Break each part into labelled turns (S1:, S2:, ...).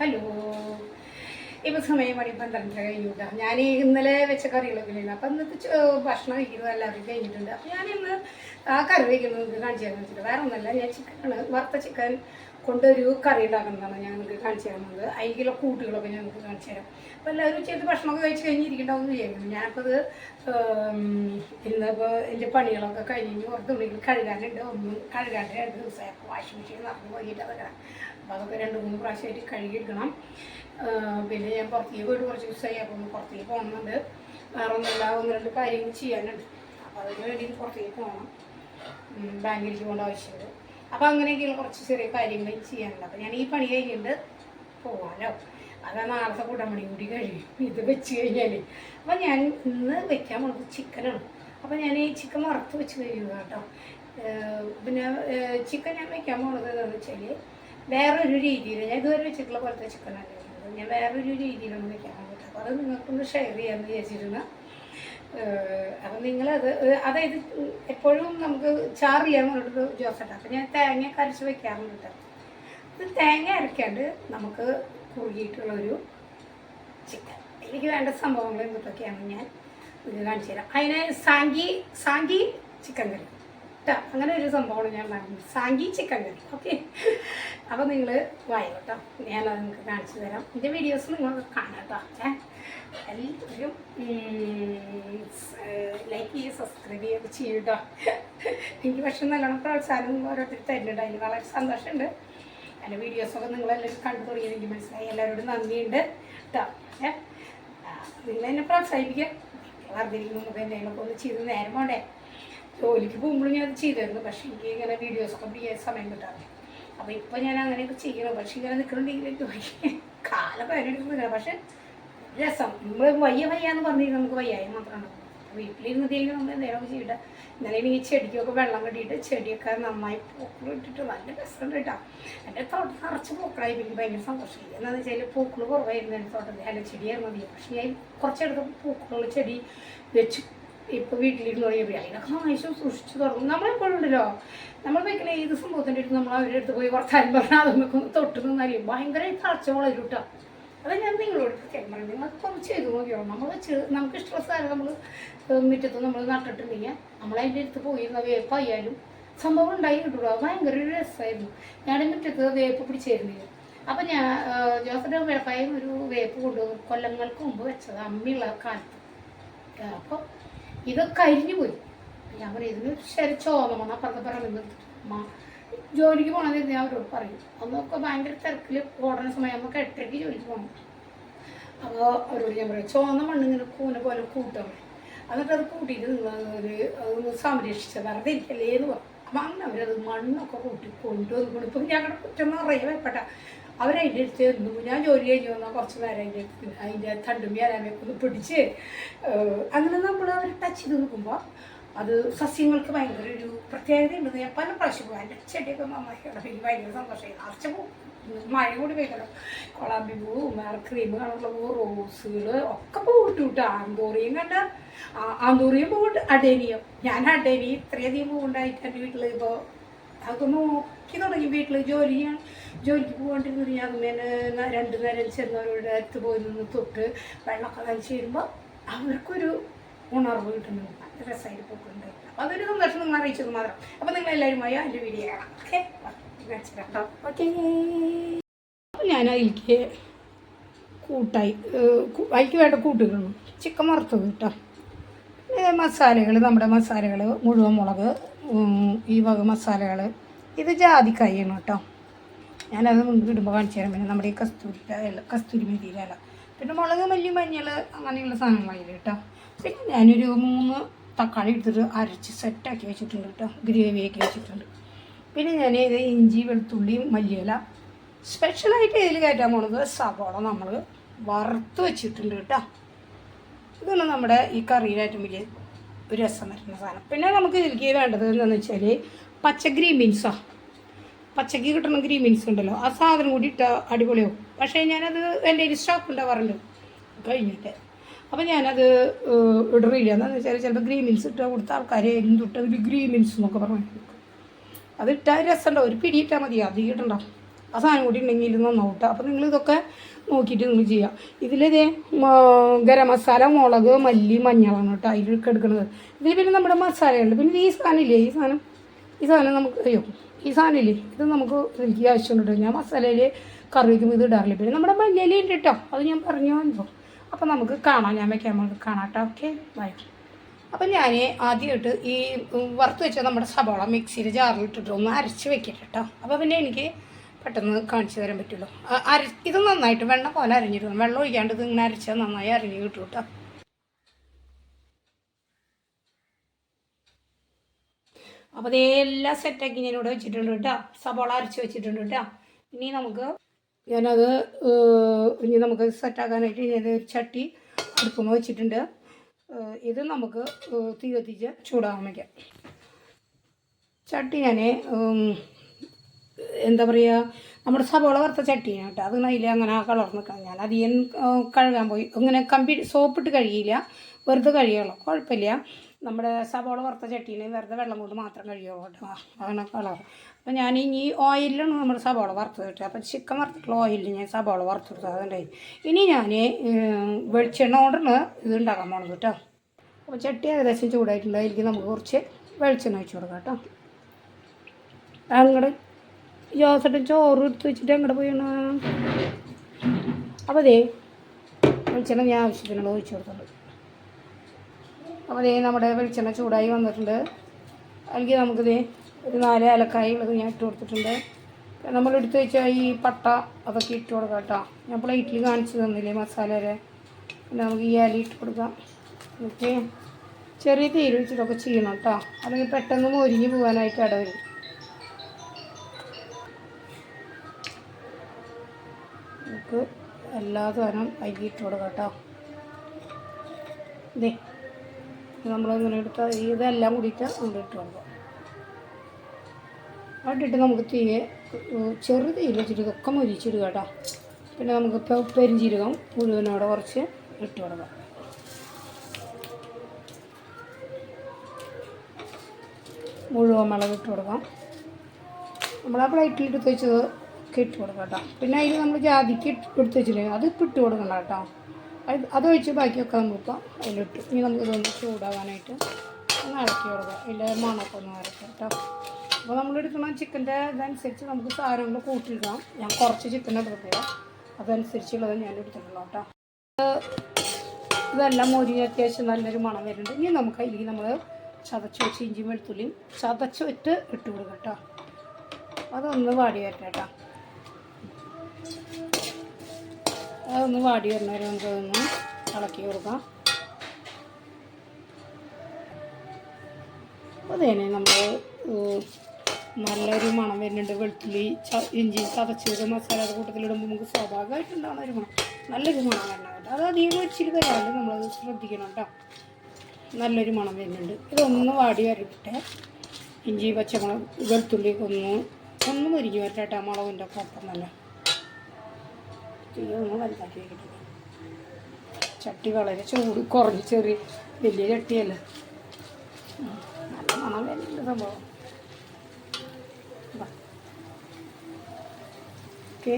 S1: Hello. ഇപ്പം സമയം മണി പന്ത്രണ്ടര കഴിഞ്ഞുട്ടാ. ഞാൻ ഇന്നലെ വെച്ച കറികളൊക്കെ ഇല്ല അപ്പം ഇന്നത്തെ ഭക്ഷണം കഴിക്കുന്നത് എല്ലാവരും കഴിഞ്ഞിട്ടുണ്ട്. അപ്പം ഞാൻ ആ കറി വയ്ക്കുന്നത് കാണിച്ചു തരാമെന്ന് വെച്ചിട്ട് വേറെ ഒന്നല്ല ഞാൻ ചിക്കനാണ് വറുത്ത ചിക്കൻ കൊണ്ടൊരു കറി ഉണ്ടാക്കുന്നതാണ് ഞാൻ നിങ്ങൾക്ക് കാണിച്ചു തരുന്നത്. അതിലുള്ള കൂട്ടുകളൊക്കെ ഞാൻ നിങ്ങൾക്ക് കാണിച്ചു തരാം. അപ്പോൾ എല്ലാവരും ചെയ്ത് ഭക്ഷണമൊക്കെ കഴിച്ച് കഴിഞ്ഞിരിക്കണ്ടാവും എന്ന് വിചാരിക്കുന്നു. ഞാനിപ്പോൾ ഇത് ഇന്നിപ്പോൾ എന്റെ പണികളൊക്കെ കഴിഞ്ഞ് കുറച്ച് തുണികൾ കഴുകാനുണ്ട്? ഒന്ന് കഴുകാണ്ട് രണ്ട് ദിവസമായി അപ്പോൾ വാഷിംഗ് മെഷീൻ നടന്ന് പോയിട്ട് അതൊക്കെ അപ്പോൾ അതൊക്കെ രണ്ട് മൂന്ന് പ്രാവശ്യമായിട്ട് കഴുകിയെടുക്കണം. പിന്നെ ഞാൻ പുറത്തേക്ക് പോയിട്ട് കുറച്ച് ദിവസമായി അപ്പോൾ ഒന്ന് പുറത്തേക്ക് പോകുന്നുണ്ട് വേറെ ഒന്നുമില്ല. ഒന്ന് രണ്ട് കാര്യങ്ങൾ ചെയ്യാനുണ്ട്. അപ്പോൾ അതിന് വേണ്ടിയിട്ട് പുറത്തേക്ക് പോകണം. ബാങ്കിലേക്ക് പോകേണ്ട ആവശ്യമുണ്ട് അപ്പോൾ അങ്ങനെയൊക്കെയുള്ള കുറച്ച് ചെറിയ കാര്യങ്ങൾ ചെയ്യാനുണ്ട്. അപ്പോൾ ഞാൻ ഈ പണി കഴിഞ്ഞിട്ട് പോകാമല്ലോ അതാ നാളത്തെ കൂട്ടമണി കൂടി കഴിയും. ഇത് വെച്ച് കഴിഞ്ഞാൽ അപ്പോൾ ഞാൻ ഇന്ന് വെക്കാൻ പോകുന്നത് ചിക്കനാണ്. അപ്പോൾ ഞാൻ ഈ ചിക്കൻ വറുത്ത് വെച്ച് കഴിയുക കേട്ടോ പിന്നെ ചിക്കൻ ഞാൻ വെക്കാൻ പോകുന്നത് എന്താണെന്ന് വെച്ചാൽ വേറൊരു രീതിയിൽ ഞാൻ ഇതുവരെ വെച്ചിട്ടുള്ള പോലത്തെ ചിക്കനല്ല. വെക്കുന്നത് ഞാൻ വേറൊരു രീതിയിലാണ് വെക്കാൻ പോകട്ടെ അപ്പോൾ അത് നിങ്ങൾക്കൊന്ന് ഷെയർ ചെയ്യാമെന്ന് വിചാരിച്ചിരുന്നു. അപ്പം നിങ്ങളത് അതായത് എപ്പോഴും നമുക്ക് ചാറില്ലാന്ന് പറഞ്ഞിട്ട് ജോസട്ട. അപ്പം ഞാൻ തേങ്ങ കരച്ച് വെക്കാറുണ്ട് ഇത് തേങ്ങ അരക്കാണ്ട് നമുക്ക് കുറുകിയിട്ടുള്ളൊരു ചിക്കൻ എനിക്ക് വേണ്ട സംഭവങ്ങൾ എന്തൊക്കെയാണ് ഞാൻ കാണിച്ചു തരാം. അതിന് സാങ്കി സാങ്കി ചിക്കൻ കറി. അങ്ങനെ ഒരു സംഭവമാണ് ഞാൻ പറഞ്ഞത്. സാങ്കി ചിക്കൻ കറി. ഓക്കെ അപ്പോൾ നിങ്ങൾ വായിക്കോട്ടോ കേട്ടോ. ഞാനത് നിങ്ങൾക്ക് കാണിച്ചു തരാം. എന്റെ വീഡിയോസ് നിങ്ങൾ കാണാം കേട്ടോ. ഏ? എല്ലാവരും ലൈക്ക് ചെയ്യുക സബ്സ്ക്രൈബ് ചെയ്യുക ചെയ്യും കേട്ടോ. എനിക്ക് പക്ഷെ നല്ലോണം പ്രോത്സാഹനം ഓരോരുത്തർ തരുന്നുണ്ട്. അതിന് വളരെ സന്തോഷമുണ്ട്. എന്റെ വീഡിയോസൊക്കെ നിങ്ങളെല്ലാവരും കണ്ടു തുടങ്ങിയത് എനിക്ക് മനസ്സിലായി. എല്ലാവരോടും നന്ദിയുണ്ട് കേട്ടോ. ഏ? നിങ്ങൾ എന്നെ പ്രോത്സാഹിപ്പിക്കുക. വർദ്ധിക്കുന്നു നമുക്ക് എന്തെങ്കിലുമൊക്കെ ഒന്ന് ചെയ്ത് നേരം പോണ്ടേ? ജോലിക്ക് പോകുമ്പോഴും ഞാൻ അത് ചെയ്തിരുന്നു. പക്ഷേ എനിക്ക് ഇങ്ങനെ വീഡിയോസൊക്കെ ചെയ്യാൻ സമയം കിട്ടാറില്ല. അപ്പോൾ ഇപ്പോൾ ഞാൻ അങ്ങനെയൊക്കെ ചെയ്യണം പക്ഷേ ഇങ്ങനെ നിൽക്കണമെങ്കിൽ എനിക്ക് കാലം പതിനെടുക്കുന്നില്ല പക്ഷേ രസം. നമ്മൾ വയ്യ വയ്യ എന്ന് പറഞ്ഞിട്ട് നമുക്ക് വയ്യായി മാത്രമാണ്. വീട്ടിലിരുന്ന് തീരുമ്പോൾ നമ്മൾ എന്തെങ്കിലും ചെയ്യട്ടെ. ഇന്നലെ എനിക്ക് ചെടിക്കൊക്കെ വെള്ളം കെട്ടിയിട്ട് ചെടിയൊക്കെ നന്നായി പൂക്കൾ ഇട്ടിട്ട് നല്ല രസമുണ്ട് കേട്ടോ. എന്റെ തോട്ടം നിറച്ച് പൂക്കളായി. എനിക്ക് ഭയങ്കര സന്തോഷമായി എന്താണെന്ന് വെച്ചാൽ പൂക്കൾ കുറവായിരുന്നു എന്റെ തോട്ടത്തിൽ. അല്ല ചെടിയായിരുന്നു മതി പക്ഷേ ഞാൻ കുറച്ചെടുത്ത് പൂക്കളുള്ള ചെടി വെച്ചു ഇപ്പോൾ വീട്ടിലിരുന്ന് തുടങ്ങിയപ്പോൾ അതിനൊക്കെ നന്നായി സൂക്ഷിച്ചു തുടങ്ങും. നമ്മളെപ്പോഴും ഉണ്ടല്ലോ നമ്മൾ വെക്കുന്ന ഏത് സംഭവത്തിന്റെ അടുത്ത് നമ്മൾ അവരുടെ അടുത്ത് പോയി വർത്താനം പറഞ്ഞാൽ അതൊന്നൊക്കെ ഒന്ന് തൊട്ട് നിന്നറിയും ഭയങ്കര തളച്ച വളരും കേട്ടോ അത് ഞാൻ നിങ്ങളോട് പറയാം നിങ്ങൾ കുറച്ച് ചെയ്ത് നോക്കിയോ നമ്മൾ നമുക്ക് ഇഷ്ടമുള്ള സാധനം നമ്മൾ മുറ്റത്ത് നമ്മൾ നട്ടിട്ടുണ്ടെങ്കിൽ പോയി അടുത്ത് പോയിരുന്ന വേപ്പായാലും സംഭവം ഉണ്ടായി കിട്ടുള്ളൂ. അത് ഭയങ്കര ഒരു രസമായിരുന്നു. ഞാൻ മുറ്റത്ത് വേപ്പ് പിടിച്ചായിരുന്നു അപ്പം ഞാൻ ജോസഫ് വിളപ്പായും ഒരു വേപ്പ് കൊണ്ടുവന്നു. കൊല്ലങ്ങൾക്ക് മുമ്പ് വെച്ചത് അമ്മിയുള്ള കാലത്ത്. അപ്പോൾ ഇത് അരിഞ്ഞു പോയി. ഞാൻ പറയും ഇതിന് ശരി ചോന്നണം അപ്പുറത്തെ പറഞ്ഞു അമ്മ ജോലിക്ക് പോകണമെന്ന് ഞാൻ അവരോട് പറയും. അന്നൊക്കെ ഭയങ്കര തിരക്കിൽ ഓടുന്ന സമയം നമുക്ക് എട്ടരയ്ക്ക് ജോലിക്ക് പോകണം അപ്പോൾ അവരോട് ഞാൻ പറയും ചുവന്ന മണ്ണ് ഇങ്ങനെ കൂന പോലെ കൂട്ടാൻ എന്നിട്ട് അത് കൂട്ടിയിട്ട് നിങ്ങൾ ഒരു അതൊന്ന് സംരക്ഷിച്ച വെറുതെ ഇരിക്കല്ലേ എന്ന് പറയും അപ്പം അങ്ങനെ അവരത് മണ്ണൊക്കെ കൂട്ടി കൊണ്ടുവന്നു കൊടുക്കും ഞങ്ങളുടെ കുറ്റം നിറയെ വെപ്പട്ട അവരതിന്റെ അടുത്ത് എന്നു ഞാൻ ജോലി കഴിഞ്ഞ് വന്നാൽ കുറച്ച് നേരം അതിന്റെ അതിന്റെ തണ്ടും വ്യാരാമൊക്കെ ഒന്ന് പിടിച്ച് അങ്ങനെ നമ്മൾ അവർ ടച്ച് ചെയ്ത് നോക്കുമ്പോൾ അത് സസ്യങ്ങൾക്ക് ഭയങ്കര ഒരു പ്രത്യേകത ഞാൻ പല പ്രാവശ്യം പോകും എന്റെ ചെടിയൊക്കെ നന്നാക്കിയുള്ള എനിക്ക് ഭയങ്കര സന്തോഷമായി. നിറച്ച പോകും മഴ കൂടി പെയ്തല്ലോ. കൊളാമ്പി പൂവും ക്രീം കളറുള്ള പൂ റോസുകൾ ഒക്കെ പൂവിട്ടു കിട്ടും ആന്തോറിയും കണ്ട ആന്തോറിയും പൂവിട്ട് അഡേനിയം ഞാൻ അഡേനി ഇത്രയധികം പൂവുണ്ടായിട്ട് എന്റെ വീട്ടിൽ ഇപ്പോൾ അതൊക്കെ നോക്കി തുടങ്ങി വീട്ടിൽ ജോലി ചെയ്യാൻ ജോലിക്ക് പോകാണ്ടിരുന്നത് ഞാൻ അങ്ങനെ രണ്ട് നേരം ചെന്നവരുടെ അടുത്ത് പോയി നിന്ന് തൊട്ട് വെള്ളമൊക്കെ നനച്ച് വരുമ്പോൾ അവർക്കൊരു ഉണർവ് കിട്ടുന്നുണ്ട്. നല്ല രസമായിട്ട് പോക്കുന്നുണ്ട് അപ്പോൾ അതൊരു സന്തോഷം നിങ്ങൾ അറിയിച്ചത് മാത്രം. അപ്പോൾ നിങ്ങൾ എല്ലാവരും പോയി അതിന്റെ വീഡിയോ കാണാം. ഓക്കെ? കേട്ടോ ഓക്കെ. ഞാൻ അതിലേക്ക് കൂട്ടായി അതിലേക്ക് വേണ്ട കൂട്ടുകളും ചിക്കൻ വറുത്തത് കേട്ടോ. മസാലകൾ നമ്മുടെ മസാലകൾ മുഴുവൻ മുളക് ഈ വക മസാലകൾ ഇത് ജാതിക്കായാണ് കേട്ടോ. ഞാനത് ഇടുമ്പോൾ കാണിച്ചു തരാം. പിന്നെ നമ്മുടെ ഈ കസ്തൂരി കസ്തൂരി ഇല. പിന്നെ മുളക് മല്ലി മഞ്ഞൾ അങ്ങനെയുള്ള സാധനങ്ങളായി കേട്ടോ. പിന്നെ ഞാനൊരു മൂന്ന് തക്കാളി എടുത്തിട്ട് അരച്ച് സെറ്റാക്കി വെച്ചിട്ടുണ്ട് കേട്ടോ. ഗ്രേവിയാക്കി വെച്ചിട്ടുണ്ട്. പിന്നെ ഞാൻ ഇത് ഇഞ്ചി വെളുത്തുള്ളിയും മല്ലിയില. സ്പെഷ്യലായിട്ട് ഇതിൽ കയറ്റാൻ പോണത് സവോള നമ്മൾ വറുത്ത് വെച്ചിട്ടുണ്ട് കേട്ടോ. ഇതാണ് നമ്മുടെ ഈ കറിയിലേറ്റവും വലിയ ഒരു രസം വരുന്ന സാധനം. പിന്നെ നമുക്ക് ഇതിലേക്ക് വേണ്ടത് എന്താണെന്ന് വെച്ചാൽ പച്ച ഗ്രീൻ ബീൻസാണ് പച്ചക്ക് കിട്ടുന്ന ഗ്രീൻ ബീൻസ് ഉണ്ടല്ലോ. ആ സാധനം കൂടി ഇട്ട അടിപൊളിയാവും. പക്ഷേ ഞാനത് എന്റെ ഒരു സ്റ്റോക്ക് ഉണ്ടാവാറുണ്ട്. കഴിഞ്ഞിട്ട്. അപ്പോൾ ഞാനത് ഇടറിയില്ല എന്താണെന്ന് വെച്ചാൽ ചിലപ്പോൾ ഗ്രീൻ ബീൻസ് ഇട്ടാൽ കൊടുത്ത ആൾക്കാരെ എന്തുട്ട് ഒരു ഗ്രീൻ ബീൻസ് എന്നൊക്കെ പറഞ്ഞു അത് ഇട്ടാൽ രസമുണ്ടോ ഒരു പിടി ഇട്ടാൽ മതി. അധികം കിട്ടണ്ട ആ സാധനം കൂടി ഉണ്ടെങ്കിൽ നന്നാവും അപ്പോൾ നിങ്ങൾ ഇതൊക്കെ നോക്കിയിട്ട് നിങ്ങൾ ചെയ്യുക ഇതിലിതേ ഗരം മസാല മുളക് മല്ലി മഞ്ഞളാണ് കേട്ടോ അതിൽ എടുക്കുന്നത് ഇതിൽ പിന്നെ നമ്മുടെ മസാലയുണ്ട്. പിന്നെ ഈ സാധനം ഇല്ലേ ഈ സാധനം? ഈ സാധനം നമുക്ക് അയ്യോ ഈ സാധനം ഇല്ലേ ഇത് നമുക്ക് എനിക്ക് ആവശ്യമുണ്ട് ഞാൻ മസാലയിൽ കറി വയ്ക്കുമ്പോൾ ഇത് ഇടാറില്ല. പിന്നെ നമ്മുടെ മല്ലിയില ഉണ്ട് കേട്ടോ. അത് ഞാൻ പറഞ്ഞു വന്നു. അപ്പം നമുക്ക് കാണാം. ഞാൻ വെക്കാൻ നമുക്ക് കാണാം കേട്ടോ. Okay bye. അപ്പം ഞാൻ ആദ്യമായിട്ട് ഈ വറുത്ത് വെച്ച നമ്മുടെ സബോള മിക്സിയിൽ ജാറിലിട്ടിട്ട് ഒന്ന് അരച്ച് വെക്കട്ടെ കേട്ടോ. അപ്പോൾ പിന്നെ എനിക്ക് പെട്ടെന്ന് കാണിച്ചു തരാൻ പറ്റുള്ളൂ. അര ഇത് നന്നായിട്ട് വെണ്ണ പോലെ അരിഞ്ഞിട്ട്. വെള്ളം ഒഴിക്കാണ്ട് ഇത് ഇങ്ങനെ അരച്ചാൽ നന്നായി അരിഞ്ഞ് കിട്ടും കേട്ടോ അപ്പോൾ ഇതെല്ലാം സെറ്റാക്കി ഞാൻ ഇവിടെ വെച്ചിട്ടുണ്ട് കേട്ടോ സബോള അരച്ച് വെച്ചിട്ടുണ്ട് കേട്ടോ ഇനി നമുക്ക് ഞാനത് ഇനി നമുക്ക് സെറ്റാക്കാനായിട്ട് ഞാൻ ചട്ടി അടുപ്പുമ്പോൾ വെച്ചിട്ടുണ്ട്. ഇത് നമുക്ക് തീ കത്തിച്ച് ചൂടാകാൻ വയ്ക്കാം ചട്ടി ഞാൻ എന്താ പറയുക നമ്മുടെ സബോള വറുത്ത ചട്ടിയാണ് കേട്ടോ. അത് അതിൽ അങ്ങനെ കളർ നിൽക്കാം. ഞാൻ അധികം കഴുകാൻ പോയി. ഇങ്ങനെ കമ്പി സോപ്പിട്ട് കഴുകിയില്ല. വെറുതെ കഴുകുള്ളൂ കുഴപ്പമില്ല. നമ്മുടെ സബോള വറുത്ത ചട്ടിയിൽ വെറുതെ വെള്ളം കൊണ്ട് മാത്രം കഴിയുള്ളൂ കേട്ടോ. അതാണ് കളർ അപ്പോൾ ഞാൻ ഇനി ഓയിലാണ് നമ്മുടെ സബോള വറുത്തത് കേട്ടോ. അപ്പം ചിക്കൻ വറുത്തിട്ടുള്ള ഓയിലിൽ ഞാൻ സബോള വറുത്തെടുത്തത് അതുണ്ടായി ഇനി ഞാൻ വെളിച്ചെണ്ണ കൊണ്ടാണ് ഇത് ഉണ്ടാക്കാൻ പോണത് കേട്ടോ. അപ്പോൾ ചട്ടി ഏകദേശം ചൂടായിട്ടുണ്ടായിരിക്കും നമുക്ക് കുറച്ച് വെളിച്ചെണ്ണ വെച്ച് കൊടുക്കാം കേട്ടോ. അങ്ങോട്ട് ജോസേട്ടൻ ചോറ് എടുത്ത് വെച്ചിട്ട് അങ്ങോട്ട് പോയാണ്. അപ്പോൾ അതേ വെളിച്ചെണ്ണ ഞാൻ ആവശ്യത്തിനുള്ള ഒഴിച്ചു കൊടുത്തിട്ടുണ്ട്. അപ്പോൾ ദേ നമ്മുടെ വെളിച്ചെണ്ണ ചൂടായി വന്നിട്ടുണ്ട്. അല്ലെങ്കിൽ നമുക്കിത് ഒരു നാല് ഏലക്കായുള്ളത് ഞാൻ ഇട്ട് കൊടുത്തിട്ടുണ്ട്. നമ്മൾ എടുത്ത് വെച്ചാൽ ഈ പട്ട അതൊക്കെ ഇട്ട് കൊടുക്കാം കേട്ടോ. ഞാൻ പ്ലേറ്റിൽ കാണിച്ചു തന്നില്ലേ മസാല വരെ. പിന്നെ നമുക്ക് ഈ ഇല ഇട്ട് കൊടുക്കാം. എന്നിട്ട് ചെറിയ തീര് വെച്ചിട്ടൊക്കെ ചെയ്യണം കേട്ടോ. അല്ലെങ്കിൽ പെട്ടെന്ന് മൊരിഞ്ഞ് പോകാനായിട്ട് ഇടവരും. എല്ലാ സാധനവും ഇട്ട് കൊടുക്കാം കേട്ടോ ഇതേ നമ്മളിങ്ങനെ എടുത്ത ഇതെല്ലാം കൂടിയിട്ട് നമ്മൾ ഇട്ട് കൊടുക്കാം. അവിടെ നമുക്ക് തീയെ ചെറു തീയിൽ വെച്ചിട്ട് ഇതൊക്കെ മൊരിച്ചിടുക കേട്ടോ. പിന്നെ നമുക്ക് പെരിഞ്ചീരകം മുഴുവനോടെ കുറച്ച് ഇട്ട് കൊടുക്കാം. മുഴുവൻ മുളക് ഇട്ട് കൊടുക്കാം. നമ്മൾ ആ പ്ലേറ്റിൽ വെച്ചത് ഒക്കെ ഇട്ട് കൊടുക്കാം കേട്ടോ. പിന്നെ അതിൽ നമ്മൾ ജാതിക്ക് എടുത്ത് വെച്ചില്ലേ അത് ഇപ്പം ഇട്ട് കൊടുക്കണം കേട്ടോ. അത് അതൊഴിച്ച് ബാക്കിയൊക്കെ നമ്മളിപ്പോൾ അതിലിട്ടു. ഇനി നമുക്ക് ഇതൊന്ന് ചൂടാകാനായിട്ട് ഒന്ന് ഇളക്കി കൊടുക്കാം. ഇല്ല മണമൊക്കെ ഒന്ന് വരക്കാം കേട്ടോ. അപ്പോൾ നമ്മൾ എടുക്കുന്ന ചിക്കന്റെ ഇതനുസരിച്ച് നമുക്ക് സാധനങ്ങൾ കൂട്ടിയിടാം. ഞാൻ കുറച്ച് ചിക്കൻ എടുത്തിട്ടില്ല അതനുസരിച്ചുള്ളത് ഞാൻ എടുത്തിട്ടുള്ളൂ കേട്ടോ. ഇതെല്ലാം മൊരി അത്യാവശ്യം നല്ലൊരു മണം വരുന്നുണ്ട്. ഇനി നമുക്ക് അതിലേക്ക് നമ്മൾ ചതച്ച് വെച്ച് ഇഞ്ചി വെളുത്തുള്ളിയും ചതച്ച് വെച്ച് ഇട്ട് കൊടുക്കാം കേട്ടോ. അതൊന്ന് വാടി വരട്ടെ കേട്ടോ. അതൊന്ന് വാടി വരുന്ന വരെ നമുക്ക് അതൊന്ന് ഇളക്കി കൊടുക്കാം. അതേനെ നമ്മൾ നല്ലൊരു മണം വരുന്നുണ്ട്. വെളുത്തുള്ളി ഇഞ്ചി ചതച്ചത് മസാലയുടെ കൂട്ടത്തിലിടുമ്പോൾ നമുക്ക് സ്വാഭാവികമായിട്ടുണ്ടാകുന്ന ഒരു മണം. നല്ലൊരു മണം വരണം കേട്ടോ. അത് അധികം വെച്ചിട്ട് തരാണ്ട് നമ്മളത് ശ്രദ്ധിക്കണം കേട്ടോ. നല്ലൊരു മണം വരുന്നുണ്ട്. ഇതൊന്ന് വാടി വരട്ടെ. ഇഞ്ചി പച്ചമുളക് വെളുത്തുള്ളി ഒന്ന് ഒന്ന് മുരിഞ്ഞ് വരട്ടെ കേട്ടോ. മുളകിന്റെ കുഴപ്പം നല്ല തീ വലുതാക്കി വെക്കട്ടെ ചട്ടി വളരെ ചൂട് കുറഞ്ഞ് ചെറിയ വലിയ ചട്ടിയല്ല. നല്ല മണം വലിയ സംഭവം. ഓക്കെ.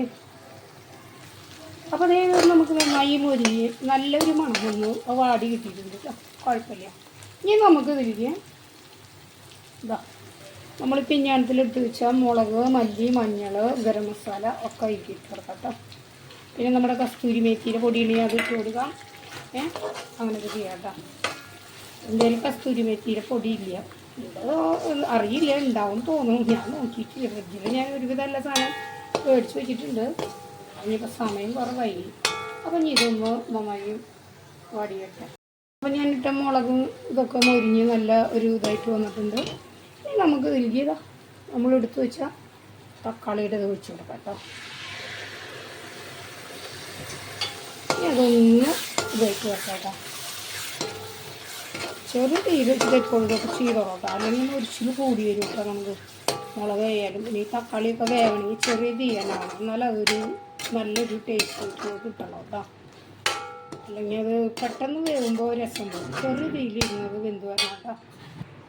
S1: അപ്പോൾ അതേ നമുക്ക് നന്നായി മൊരിഞ്ഞ് നല്ലൊരു മണം വന്നു വാടി കിട്ടിയിട്ടുണ്ട് കേട്ടോ കുഴപ്പമില്ല. ഇനി നമുക്ക് തിരികെ ഇതാ നമ്മൾ പിഞ്ഞാണത്തിലെടുത്ത് വെച്ചാൽ മുളക് മല്ലി മഞ്ഞൾ ഗരം മസാല ഒക്കെ ഇട്ടിട്ട് കൊടുക്കാം കേട്ടോ പിന്നെ നമ്മുടെ കസ്തൂരി മേത്തിയുടെ പൊടിയുണ്ടെങ്കിൽ അത് ഇട്ട് കൊടുക്കാം. ഏ അങ്ങനെയൊക്കെ ചെയ്യാം കേട്ടോ എന്തായാലും കസ്തൂരി മേത്തിയുടെ പൊടിയില്ല? അറിയില്ല ഉണ്ടാവും തോന്നും ഞാൻ നോക്കിയിട്ടില്ല. ഫ്രിഡ്ജിൽ ഞാൻ ഒരുവിധം എല്ലാ സാധനം മേടിച്ച് വെച്ചിട്ടുണ്ട്. അതിനിപ്പോൾ സമയം കുറവായി. അപ്പം ഇനി ഇതൊന്ന് നന്നായി വാടിയട്ടെ അപ്പം ഞാൻ ഇട്ട മുളകും ഇതൊക്കെ മൊരിഞ്ഞ് നല്ല ഒരു ഇതായിട്ട് വന്നിട്ടുണ്ട്. നമുക്ക് ഇതാ നമ്മൾ എടുത്ത് വെച്ച തക്കാളിയുടെ ഇത് ഒഴിച്ചു കൊടുക്കാം കേട്ടോ അതൊന്ന് ഇതായിട്ട് വെക്കാം ചെറിയ തീര് വെച്ചിട്ട് എപ്പോഴും ഇതൊക്കെ ചെയ്തോളാം കേട്ടോ അല്ലെങ്കിൽ ഒരിച്ചിരി കൂടി വരും കേട്ടോ നമുക്ക് മുളക് വേയാലും പിന്നെ ഈ തക്കാളിയൊക്കെ വേവണമെങ്കിൽ ചെറിയ തീരനാണ് എന്നാലും അതൊരു നല്ലൊരു ടേസ്റ്റ് കിട്ടണം കേട്ടോ. അല്ലെങ്കിൽ അത് പെട്ടെന്ന് വേവുമ്പോൾ രസം പോകും ചെറിയ തീയിലിരുന്നത് വെന്ത് വരണം കേട്ടോ.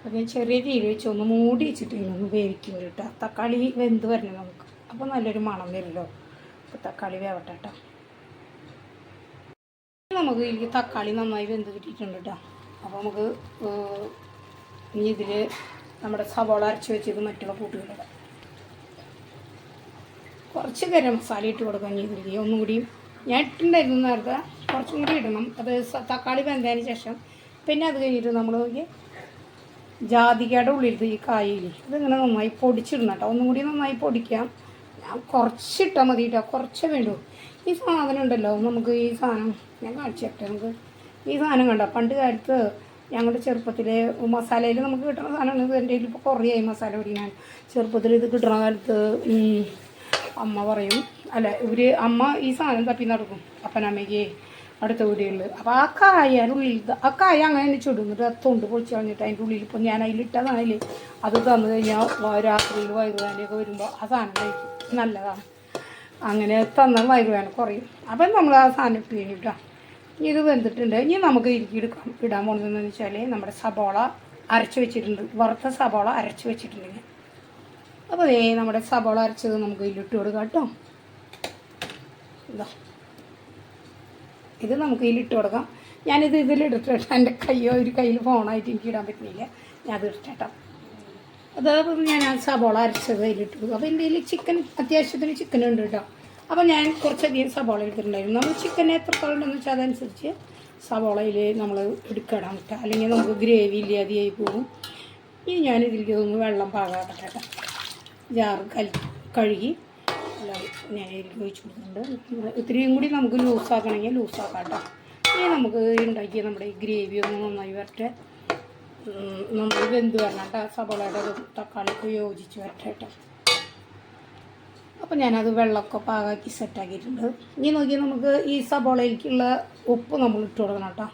S1: അപ്പോൾ ചെറിയ തീയിൽ വെച്ച് ഒന്ന് മൂടി വെച്ചിട്ട് ഒന്ന് വേവിക്കും കേട്ടോ. തക്കാളി വെന്ത് വരണം നമുക്ക്. അപ്പോൾ നല്ലൊരു മണം വരുമല്ലോ. അപ്പോൾ തക്കാളി വേവട്ടെ കേട്ടോ. നമുക്ക് ഈ തക്കാളി നന്നായി വെന്ത് കിട്ടിയിട്ടുണ്ട് കേട്ടോ അപ്പോൾ നമുക്ക് ഇനി ഇതിൽ നമ്മുടെ സവോള അരച്ച് വെച്ചത് മറ്റുള്ള കൂട്ടുകളുടെ കുറച്ച് ഗരം മസാല ഇട്ട് കൊടുക്കാം ഇനി ഇതിലേക്ക്. ഒന്നും കൂടിയും ഞാൻ ഇട്ടിട്ടുണ്ടായിരുന്നു നേരത്തെ. കുറച്ചും കൂടി ഇടണം. അത് തക്കാളി വെന്തതിന് ശേഷം പിന്നെ അത് കഴിഞ്ഞിട്ട് നമ്മൾ നോക്കി ജാതികയുടെ ഉള്ളിലത്തെ ഈ കായയിൽ ഇതിങ്ങനെ നന്നായി പൊടിച്ചിടണം കേട്ടോ ഒന്നും കൂടി നന്നായി പൊടിക്കാം. ഞാൻ കുറച്ചിട്ടാൽ മതി കേട്ടോ കുറച്ചേ വേണ്ടൂ. ഈ സാധനം ഉണ്ടല്ലോ നമുക്ക് ഈ സാധനം ഞാൻ കാണിച്ചു തരട്ടെ നമുക്ക്. ഈ സാധനം കണ്ടോ? പണ്ട് കാലത്ത് ഞങ്ങളുടെ ചെറുപ്പത്തിൽ മസാലയിൽ നമുക്ക് കിട്ടുന്ന സാധനമാണ്. എന്റെ ഇപ്പോൾ കുറേ ആയി മസാല പൊടിക്കാൻ. ചെറുപ്പത്തിൽ ഇത് കിട്ടുന്ന കാലത്ത് അമ്മ പറയും അല്ല ഇവർ അമ്മ ഈ സാധനം തപ്പി നടക്കും. അപ്പനമ്മയ്ക്ക് അടുത്ത വീടുകളിൽ. അപ്പോൾ ആ കായ ഉള്ളിൽ ആ കായ അങ്ങനെ തന്നെ ചുടും. എന്നിട്ട് അത് തൊണ്ട് പൊളിച്ച് കളഞ്ഞിട്ട് അതിന്റെ ഉള്ളിൽ ഇപ്പോൾ ഞാൻ അതിലിട്ടതാണെങ്കിൽ അത് തന്നു കഴിഞ്ഞാൽ രാത്രിയിൽ വയറുവേദനയൊക്കെ വരുമ്പോൾ ആ സാധനം കഴിക്കും. നല്ലതാണ്. അങ്ങനെ തന്നാൽ വയറുവേദന കുറയും. അപ്പം നമ്മൾ ആ സാധനം ഇനി ഇത് വെന്തിട്ടുണ്ട്. ഇനി നമുക്ക് ഇരിക്കി എടുക്കാം. ഇടാൻ പോകുന്നതെന്ന് വെച്ചാൽ നമ്മുടെ സബോള അരച്ച് വെച്ചിട്ടുണ്ട്. വറുത്ത സബോള അരച്ച് വെച്ചിട്ടുണ്ട്. ഞാൻ അപ്പോൾ ദേ നമ്മുടെ സബോള അരച്ചത് നമുക്ക് ഇതിലിട്ട് കൊടുക്കാം കേട്ടോ. ഇതാ. ഇത് നമുക്ക് ഇതിലിട്ട് കൊടുക്കാം. ഞാനിത് ഇതിലിട്ടിട്ട് എന്റെ കയ്യോ ഒരു കയ്യിൽ ഫോണായിട്ട് എനിക്ക് ഇടാൻ പറ്റുന്നില്ല. ഞാൻ അത് ഇട്ടേട്ടോ അതേപോലെ ഞാൻ ആ സബോള അരച്ചത് ഇല്ലിട്ട് കൊടുക്കും. അപ്പോൾ എന്റെ കയ്യിൽ ചിക്കൻ അത്യാവശ്യത്തിന് ചിക്കൻ ഉണ്ട് കേട്ടോ. അപ്പോൾ ഞാൻ കുറച്ചധികം സബോള എടുത്തിട്ടുണ്ടായിരുന്നു. നമ്മൾ ചിക്കൻ എത്രത്തോളം വെച്ചാൽ അതനുസരിച്ച് സബോളയിൽ നമ്മൾ എടുക്കണം കേട്ടോ. അല്ലെങ്കിൽ നമുക്ക് ഗ്രേവി ഇല്ലാതെയായി പോകും. ഇനി ഞാൻ ഇതിലേക്ക് വെള്ളം പാകാതെ കേട്ടോ. ജാറ് കൽ കഴുകി ഞാൻ ഇതിലേക്ക് ഒഴിച്ച് കൊടുക്കുന്നുണ്ട്. ഇത്രയും കൂടി നമുക്ക് ലൂസാക്കണമെങ്കിൽ ലൂസാക്കാം കേട്ടോ. ഇനി നമുക്ക് ഉണ്ടാക്കിയ നമ്മുടെ ഗ്രേവി ഒന്ന് നന്നായി വരട്ടെ. നമ്മൾ വെന്ത് വരണം കേട്ടോ. സബോളയുടെ തക്കാളിക്ക് യോജിച്ച് വരട്ടെ കേട്ടോ. അപ്പോൾ ഞാനത് വെള്ളമൊക്കെ പാകാക്കി സെറ്റാക്കിയിട്ടുണ്ട് ഇനി നോക്കി നമുക്ക് ഈ സബോളയിലേക്കുള്ള ഉപ്പ് നമ്മൾ ഇട്ട് കൊടുക്കണം കേട്ടോ.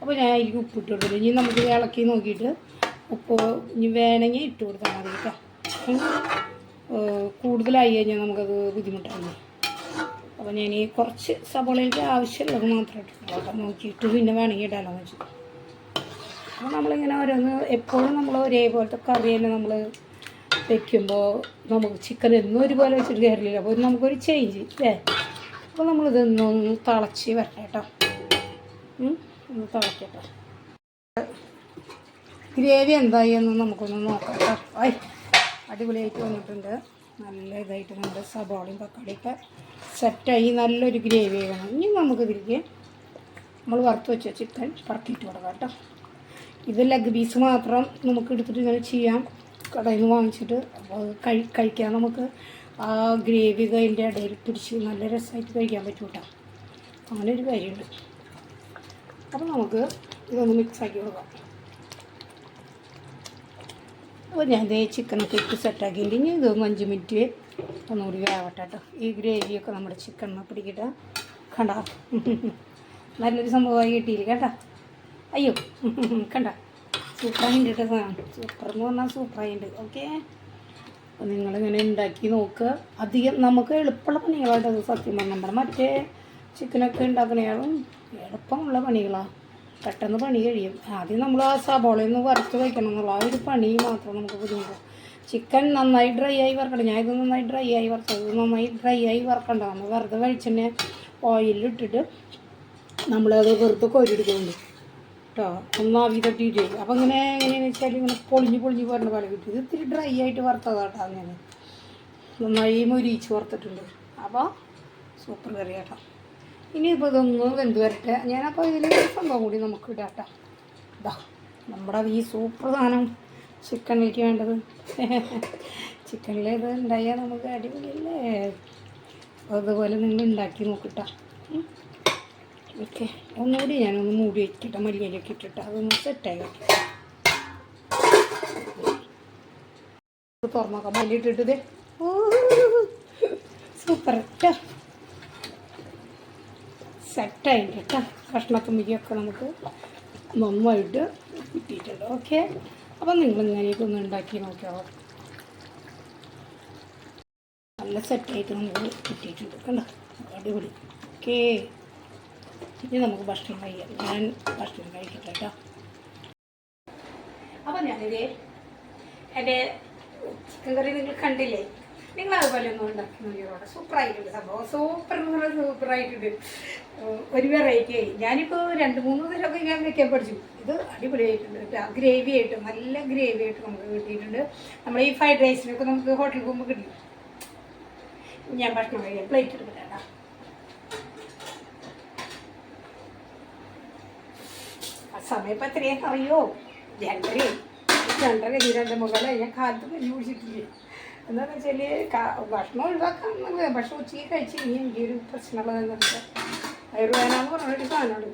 S1: അപ്പോൾ ഞാൻ അതിലേക്ക് ഉപ്പ് ഇട്ട് കൊടുക്കില്ല ഇനി നമുക്ക് ഇളക്കി നോക്കിയിട്ട് ഉപ്പ് ഇനി വേണമെങ്കിൽ ഇട്ട് കൊടുത്താൽ മതി കേട്ടോ. കൂടുതലായി കഴിഞ്ഞാൽ നമുക്കത് ബുദ്ധിമുട്ടാണ്. അപ്പോൾ ഞാൻ ഈ കുറച്ച് സബോളയിലേക്ക് ആവശ്യമുള്ളത് മാത്രം ഇട്ടിട്ടുള്ളൂ കേട്ടോ. നോക്കിയിട്ട് പിന്നെ വേണമെങ്കിൽ ഇടാലോ എന്ന് വെച്ചിട്ട്. അപ്പോൾ നമ്മളിങ്ങനെ ഓരോന്ന് എപ്പോഴും നമ്മൾ ഒരേപോലത്തെ കറി തന്നെ നമ്മൾ വെക്കുമ്പോൾ നമുക്ക് ചിക്കൻ എന്നും ഒരുപോലെ വെച്ചിട്ട് കയറില്ല അപ്പോൾ നമുക്കൊരു ചേഞ്ച് അല്ലേ അപ്പോൾ നമ്മളിതൊന്നൊന്ന് തിളച്ച് വരട്ടെ കേട്ടോ ഒന്ന് തിളക്കട്ടെ. ഗ്രേവി എന്തായി എന്ന് നമുക്കൊന്ന് നോക്കാം കേട്ടോ ആയി അടിപൊളിയായിട്ട് വന്നിട്ടുണ്ട്. നല്ല ഇതായിട്ട് നമ്മുടെ സബോളയും തക്കാളിയൊക്കെ സെറ്റായി നല്ലൊരു ഗ്രേവി വേണം ഇനി നമുക്ക് നമുക്കിതിലേക്ക് നമ്മൾ വറുത്ത് വെച്ച ചിക്കൻ പറക്കിയിട്ട് കൊടുക്കാം കേട്ടോ ഇത് ലെഗ് പീസ് മാത്രം നമുക്ക് എടുത്തിട്ട് ഇങ്ങനെ ചെയ്യാം. കടയിൽ നിന്ന് വാങ്ങിച്ചിട്ട് അപ്പോൾ കഴി കഴിക്കാൻ നമുക്ക് ആ ഗ്രേവി അതിന്റെ ഇടയിൽ പിടിച്ച് നല്ല രസമായിട്ട് കഴിക്കാൻ പറ്റും കേട്ടോ അങ്ങനെ ഒരു കാര്യമുണ്ട് അപ്പോൾ നമുക്ക് ഇതൊന്ന് മിക്സാക്കി കൊടുക്കാം. അപ്പോൾ ഞാൻ ഇതേ ചിക്കനൊക്കെ ഇട്ട് സെറ്റാക്കിയിട്ടുണ്ടെങ്കിൽ ഇതൊന്ന് അഞ്ച് മിനിറ്റ് ഒന്നുകൂടി വേവട്ടെ കേട്ടോ ഈ ഗ്രേവിയൊക്കെ നമ്മുടെ ചിക്കൻ പിടിക്കട്ടെ. കണ്ട? നല്ലൊരു സംഭവമായി കിട്ടിയില്ല കേട്ടോ? അയ്യോ കണ്ട? സൂപ്പറായിട്ടുണ്ട് കേട്ടോ സാധനം. സൂപ്പർ എന്ന് പറഞ്ഞാൽ സൂപ്പറായിട്ടുണ്ട്. ഓക്കെ? അപ്പോൾ നിങ്ങളിങ്ങനെ ഉണ്ടാക്കി നോക്കുക. അധികം നമുക്ക് എളുപ്പമുള്ള പണികളായിട്ട് അത് സത്യം പറഞ്ഞാൽ മറ്റേ ചിക്കനൊക്കെ ഉണ്ടാക്കണേളും എളുപ്പമുള്ള പണികളാണ് പെട്ടെന്ന് പണി കഴിയും. ആദ്യം നമ്മൾ ആ സബോളയിൽ നിന്ന് വറുത്ത് വയ്ക്കണം എന്നുള്ള ആ ഒരു പണി മാത്രം നമുക്ക് ബുദ്ധിമുട്ടും ചിക്കൻ നന്നായി ഡ്രൈ ആയി വറക്കണം ഞാൻ ഇത് നന്നായി ഡ്രൈ ആയി വറുത്തത് നന്നായി ഡ്രൈ ആയി വറക്കണ്ട. നമ്മൾ വെറുതെ വെളിച്ചെണ്ണ ഓയിലിട്ടിട്ട് നമ്മളത് വെറുതെ കോരിയെടുക്കുന്നുണ്ട് കേട്ടോ. ഒന്ന് ആവി തട്ടിയിട്ട് അപ്പം ഇങ്ങനെ എങ്ങനെയാണെന്ന് വെച്ചാൽ ഇങ്ങനെ പൊളിഞ്ഞ് പൊളിഞ്ഞ് പോരുന്ന പോലെ കിട്ടും. ഇത് ഇത്തിരി ഡ്രൈ ആയിട്ട് വറുത്തതാട്ടോ അങ്ങനെ. നന്നായി മുരിച്ച് വറുത്തിട്ടുണ്ട്. അപ്പോൾ സൂപ്പർ കറി കേട്ടോ ഇനിയിപ്പോൾ ഇതൊന്ന് വെന്ത് വരട്ടെ. ഞാനപ്പോൾ ഇതിൽ സംഭവം കൂടി നമുക്ക് ഇടാട്ടോ. ഇതാ നമ്മുടെ ഈ സൂപ്പർ സാധനം ചിക്കനിലേക്ക് വേണ്ടത്. ചിക്കനിൽ ഇത് ഉണ്ടായാൽ നമുക്ക് അടിപൊളിയല്ലേ? അപ്പോൾ അതുപോലെ നിങ്ങൾ ഉണ്ടാക്കി നോക്കിട്ടാ. ഓക്കെ. ഒന്നുകൂടി ഞാനൊന്ന് മൂടി വെച്ചിട്ട് മല്ലിയിലേക്ക് ഇട്ടിട്ട്. അതൊന്ന് സെറ്റായി. വെക്കാം ഇത് തുറന്നു മല്ലി ഇട്ടിട്ട് ദേ. ഓ സൂപ്പർ. കേട്ടോ സെറ്റായി കേട്ടോ കഷ്ണത്തുമ്പിക്കൊക്കെ നമുക്ക് നന്നായിട്ട് കിട്ടിയിട്ടുണ്ട്. ഓക്കെ. അപ്പം നിങ്ങൾ ഇങ്ങനെയൊക്കെ ഒന്ന് ഉണ്ടാക്കി നോക്കിയോ? നല്ല സെറ്റായിട്ട് നമുക്ക് കിട്ടിയിട്ടുണ്ട്. കണ്ടോ? അടിപൊളി. ഓക്കേ. ഇനി നമുക്ക് ഭക്ഷണം കഴിക്കാം. ഞാൻ ഭക്ഷണം കഴിക്കട്ടെ കേട്ടോ. അപ്പം ഞാനിത് എന്റെ ചിക്കൻ കറി നിങ്ങൾ കണ്ടില്ലേ? നിങ്ങൾ അതുപോലെ ഒന്നും ഉണ്ടാക്കി നോക്കിയോടെ സൂപ്പറായിട്ടുണ്ട് സംഭവം. സൂപ്പർ എന്ന് പറഞ്ഞാൽ സൂപ്പറായിട്ടുണ്ട്. ഒരു വെറൈറ്റി ആയി. ഞാനിപ്പോൾ രണ്ട് മൂന്ന് ദിവസമൊക്കെ ഞാൻ വെക്കാൻ പഠിച്ചു. ഇത് അടിപൊളിയായിട്ടുണ്ട്. ഗ്രേവി ആയിട്ട് നല്ല ഗ്രേവി ആയിട്ട് നമുക്ക് കിട്ടിയിട്ടുണ്ട്. നമ്മൾ ഈ ഫ്രൈഡ് റൈസിനൊക്കെ നമുക്ക് ഹോട്ടലിൽ പോകുമ്പോൾ കിട്ടി. ഞാൻ ഭക്ഷണം കഴിക്കാൻ പ്ലേറ്റ് എടുക്കട്ടെ കേട്ടോ ആ സമയം ഇപ്പം എത്രയാണെന്ന് അറിയോ രണ്ടര. രണ്ടര രണ്ട് മുകളിൽ ഞാൻ കാലത്ത് മഞ്ഞ് പിടിച്ചിട്ടില്ലേ എന്താണെന്ന് വെച്ചാൽ ഭക്ഷണം ഒഴിവാക്കാൻ പക്ഷെ ഉച്ചയ്ക്ക് കഴിച്ച് ഇനി എനിക്കൊരു പ്രശ്നമുള്ളതെന്ന് വെച്ചാൽ വയറുവേനാന്ന് പറഞ്ഞൊരു സാധനമാണ്.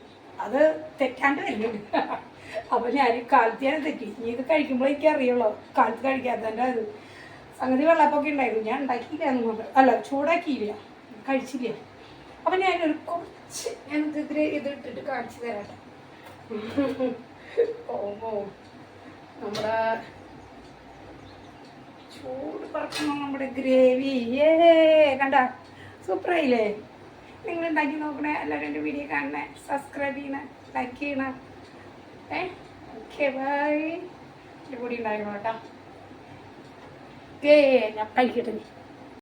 S1: അത് തെറ്റാണ്ട് വരുന്നുണ്ട് അപ്പോൾ ഞാൻ കാലത്ത് ഞാൻ തെറ്റി. ഇനി ഇത് കഴിക്കുമ്പോൾ എനിക്ക് അറിയുള്ളൂ. കാലത്ത് കഴിക്കാത്തതിന്റെ അത് സംഗതി വെള്ളപ്പൊക്കെ ഉണ്ടായിരുന്നു. ഞാൻ ഉണ്ടാക്കിയില്ല എന്ന് പറഞ്ഞു അല്ല ചൂടാക്കിയില്ല. കഴിച്ചില്ല. അപ്പം ഞാനൊരു കുറച്ച് ഞാൻ ഇതിൽ ഇത് ഇട്ടിട്ട് കാണിച്ചു തരാം ഓ നമ്മുടെ ചൂട് പറക്കുന്ന നമ്മുടെ ഗ്രേവി. ഏ കണ്ട? സൂപ്പറായില്ലേ? നിങ്ങൾ ഉണ്ടാക്കി നോക്കണേ എല്ലാവരും എന്റെ വീഡിയോ കാണണേ സബ്സ്ക്രൈബ് ചെയ്യണേ ലൈക്ക് ചെയ്യണേ. ഏ ഓക്കെ ബൈ എന്റെ കൂടി ഉണ്ടായിരുന്നു കേട്ടോ. ഏ ഞാൻ കഴിക്കട്ടെ